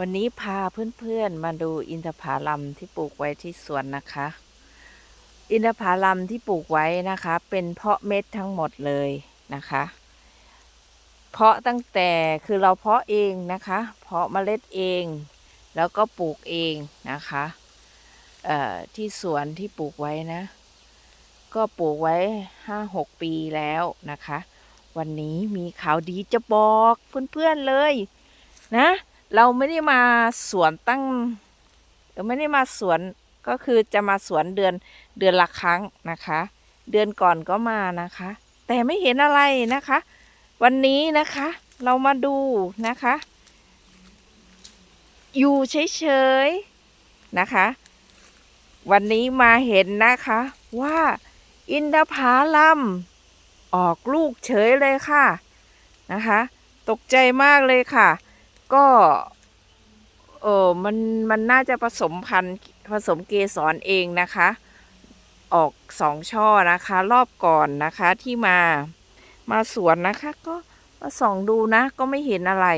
วันนี้พาเพื่อนๆมาดูอินทผลัมที่ปลูกไว้ที่สวนนะคะ อินทผลัมที่ปลูกไว้นะคะ เป็นเพาะเม็ดทั้งหมดเลยนะคะ เพาะตั้งแต่คือเราเพาะเองนะคะ เพาะเมล็ดเอง แล้วก็ปลูกเองนะคะที่สวนที่ปลูกไว้นะ ก็ปลูกไว้ห้าหกปีแล้วนะคะ วันนี้มีข่าวดีจะบอกเพื่อนๆเลยนะ เราไม่ได้มาสวนตั้งไม่ได้มาสวนก็คือจะมาสวนเดือนเดือนละครั้งนะคะ เดือนก่อนก็มานะคะ แต่ไม่เห็นอะไรนะคะ วันนี้นะคะ เรามาดูนะคะ อยู่เฉยๆนะคะ วันนี้มาเห็นนะคะว่าอินทผลัมออกลูกเฉยเลยค่ะนะคะ ตกใจมากเลยค่ะ ก็เออมันมันน่าจะผสมพันธุ์ผสมเกสรเองนะคะ ออกสองช่อนะคะ รอบก่อนนะคะที่มามาสวนนะคะ ก็มาส่องดูนะ ก็ไม่เห็นอะไร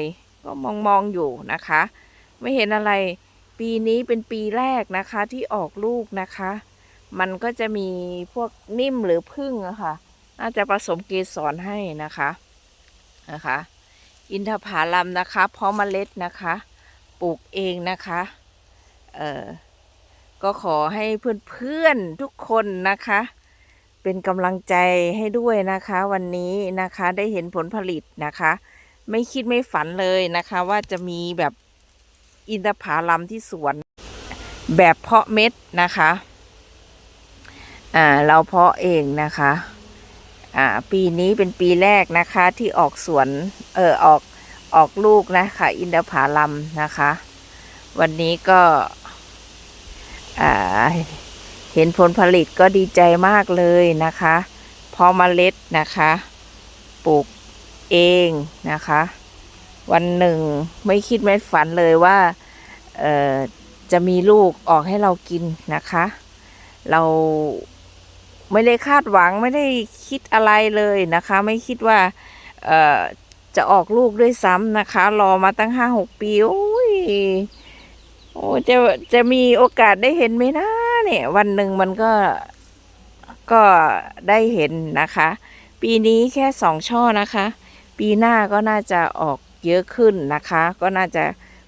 ก็มองมองอยู่นะคะ ไม่เห็นอะไร ปีนี้เป็นปีแรกนะคะที่ออกลูกนะคะ มันก็จะมีพวกนิ่มหรือพึ่งอะค่ะ น่าจะผสมเกสรให้นะคะนะคะ อินทผลัมนะคะ เพราะเมล็ดนะคะ ปลูกเองนะคะ เอ่อ ก็ขอให้เพื่อนๆทุกคนนะคะ เป็นกำลังใจให้ด้วยนะคะ วันนี้นะคะได้เห็นผลผลิตนะคะ ไม่คิดไม่ฝันเลยนะคะ ว่าจะมีแบบอินทผลัมที่สวน แบบเพาะเม็ดนะคะ อ่า เราเพาะเองนะคะ อ่าปีนี้เป็นปีแรกนะคะที่ออกสวนเออออกออกลูกนะคะอินทผลัมนะคะ วันนี้ก็อ่าเห็นผลผลิตก็ดีใจมากเลยนะคะ พอเมล็ดนะคะปลูกเองนะคะ วันหนึ่งไม่คิดไม่ฝันเลยว่าเออจะมีลูกออกให้เรากินนะคะ เราไม่ได้คาดหวังไม่ได้ คิดอะไรเลยนะคะ ไม่คิดว่าจะออกลูกด้วยซ้ำนะคะ รอมาตั้งห้าหกปีโอ้ยโอ้จะจะมีโอกาสได้เห็นไหมนะเนี่ย วันหนึ่งมันก็ก็ได้เห็นนะคะ ปีนี้แค่สองช่อนะคะ ปีหน้าก็น่าจะออกเยอะขึ้นนะคะ ก็น่าจะ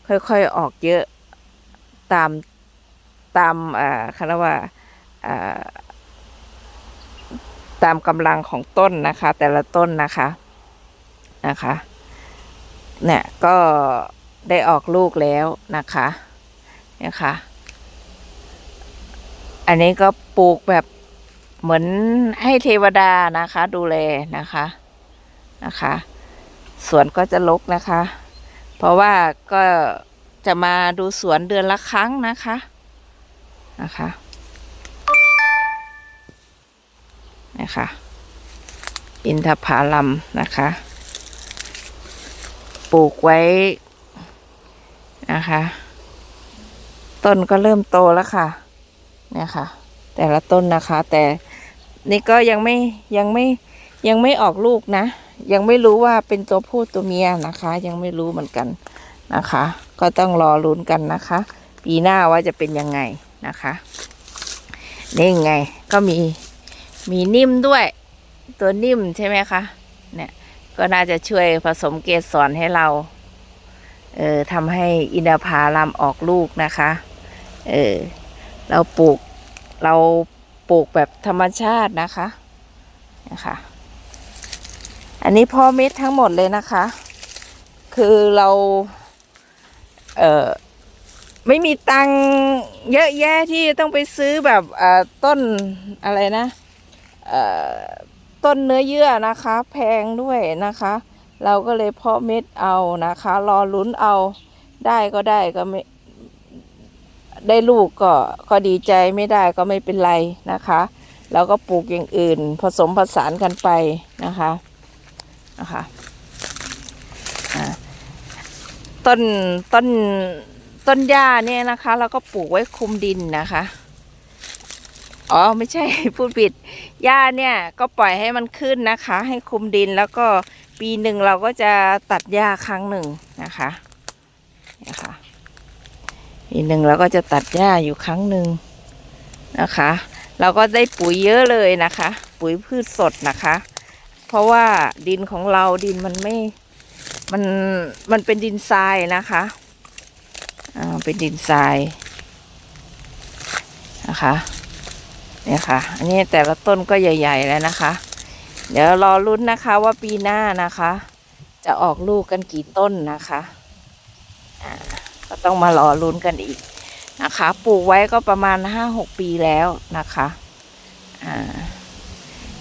ค่อยๆออกเยอะตามตามอ่าคำว่าอ่า ตามกำลังของต้นนะคะ แต่ละต้นนะคะนะคะเนี่ยก็ได้ออกลูกแล้วนะคะเนี่ยค่ะ อันนี้ก็ปลูกแบบเหมือนให้เทวดานะคะ ดูแลนะคะนะคะสวนก็จะลกนะคะ เพราะว่าก็จะมาดูสวนเดือนละครั้งนะคะนะคะ นะคะอินทผลัมนะคะ ปลูกไว้นะคะ ต้นก็เริ่มโตแล้วค่ะ เนี่ยค่ะ แต่ละต้นนะคะ แต่นี่ก็ยังไม่ยังไม่ยังไม่ออกลูกนะ ยังไม่รู้ว่าเป็นตัวผู้ตัวเมียนะคะ ยังไม่รู้เหมือนกันนะคะ ก็ต้องรอลุ้นกันนะคะ ปีหน้าว่าจะเป็นยังไงนะคะนี่ไงก็มี มีนิ่มด้วย ตัวนิ่มใช่ไหมคะเนี่ยก็น่าจะช่วยผสมเกสรให้เราเออทำให้อินทผลัมออกลูกนะคะเออเราปลูกเราปลูกแบบธรรมชาตินะคะนะคะอันนี้พ่อเม็ดทั้งหมดเลยนะคะ คือเราเออไม่มีตังเยอะแยะที่ต้องไปซื้อแบบต้นอะไรนะ ต้นเนื้อเยื่อนะคะ แพงด้วยนะคะ เราก็เลยเพาะเม็ดเอานะคะ รอลุ้นเอาได้ก็ได้ก็ไม่ได้ลูกก็ก็ดีใจไม่ได้ก็ไม่เป็นไรนะคะเราก็ปลูกอย่างอื่น ผสมผสานกันไปนะคะนะคะต้นต้นต้นหญ้าเนี่ยนะคะ เราก็ปลูกไว้คุมดินนะคะ อ๋อไม่ใช่พูดผิดหญ้าเนี่ยก็ปล่อยให้มันขึ้นนะคะ ให้คุมดินแล้วก็ปีหนึ่งเราก็จะตัดหญ้าครั้งหนึ่งนะคะนะคะอีหนึ่งเราก็จะตัดหญ้าอยู่ครั้งหนึ่งนะคะ เราก็ได้ปุ๋ยเยอะเลยนะคะ ปุ๋ยพืชสดนะคะ เพราะว่าดินของเราดินมันไม่มันมันเป็นดินทรายนะคะอ่าเป็นดินทรายนะคะ เนี่ยค่ะ อันนี้แต่ละต้นก็ใหญ่ ๆ แล้วนะคะ เดี๋ยวรอลุ้นนะคะว่าปีหน้านะคะ จะออกลูกกันกี่ต้นนะคะอ่าก็ต้องมารอลุ้นกันอีกนะคะ ปลูกไว้ก็ประมาณห้าหกปีแล้วนะคะอ่า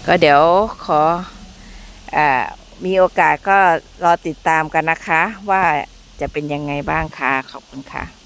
ก็เดี๋ยวขออ่ามีโอกาสก็รอติดตามกันนะคะ ว่าจะเป็นยังไงบ้างค่ะขอบคุณค่ะ